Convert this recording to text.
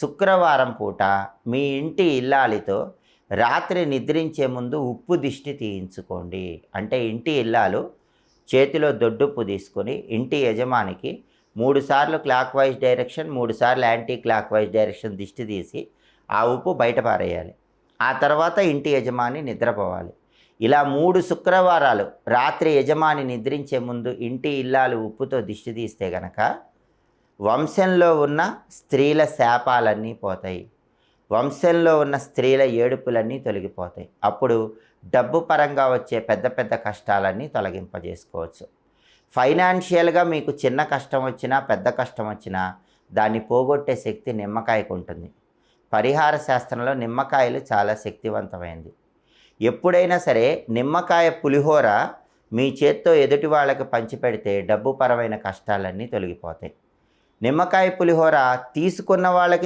శుక్రవారం పూట మీ ఇంటి ఇల్లాలితో రాత్రి నిద్రించే ముందు ఉప్పు దిష్టి తీయించుకోండి. అంటే ఇంటి ఇల్లాలు చేతిలో దొడ్డుప్పు తీసుకొని ఇంటి యజమానికి మూడు సార్లు క్లాక్ వైజ్ డైరెక్షన్ మూడు సార్లు యాంటీ క్లాక్ వైజ్ డైరెక్షన్ దిష్టి తీసి ఆ ఉప్పు బయట పారేయాలి. ఆ తర్వాత ఇంటి యజమాని నిద్రపోవాలి. ఇలా మూడు శుక్రవారాలు రాత్రి యజమాని నిద్రించే ముందు ఇంటి ఇల్లాలు ఉప్పుతో దిష్టి తీస్తే గనక వంశంలో ఉన్న స్త్రీల శాపాలన్నీ పోతాయి. వంశంలో ఉన్న స్త్రీల ఏడుపులన్నీ తొలగిపోతాయి. అప్పుడు డబ్బు పరంగా వచ్చే పెద్ద పెద్ద కష్టాలన్నీ తొలగింపజేసుకోవచ్చు. ఫైనాన్షియల్గా మీకు చిన్న కష్టం వచ్చినా పెద్ద కష్టం వచ్చినా దాన్ని పోగొట్టే శక్తి నిమ్మకాయకు ఉంటుంది. పరిహార శాస్త్రంలో నిమ్మకాయలు చాలా శక్తివంతమైంది ఎప్పుడైనా సరే నిమ్మకాయ పులిహోర మీ చేత్తో ఎదుటి వాళ్ళకి పంచిపెడితే డబ్బు పరమైన కష్టాలన్నీ తొలగిపోతాయి. నిమ్మకాయ పులిహోర తీసుకున్న వాళ్ళకి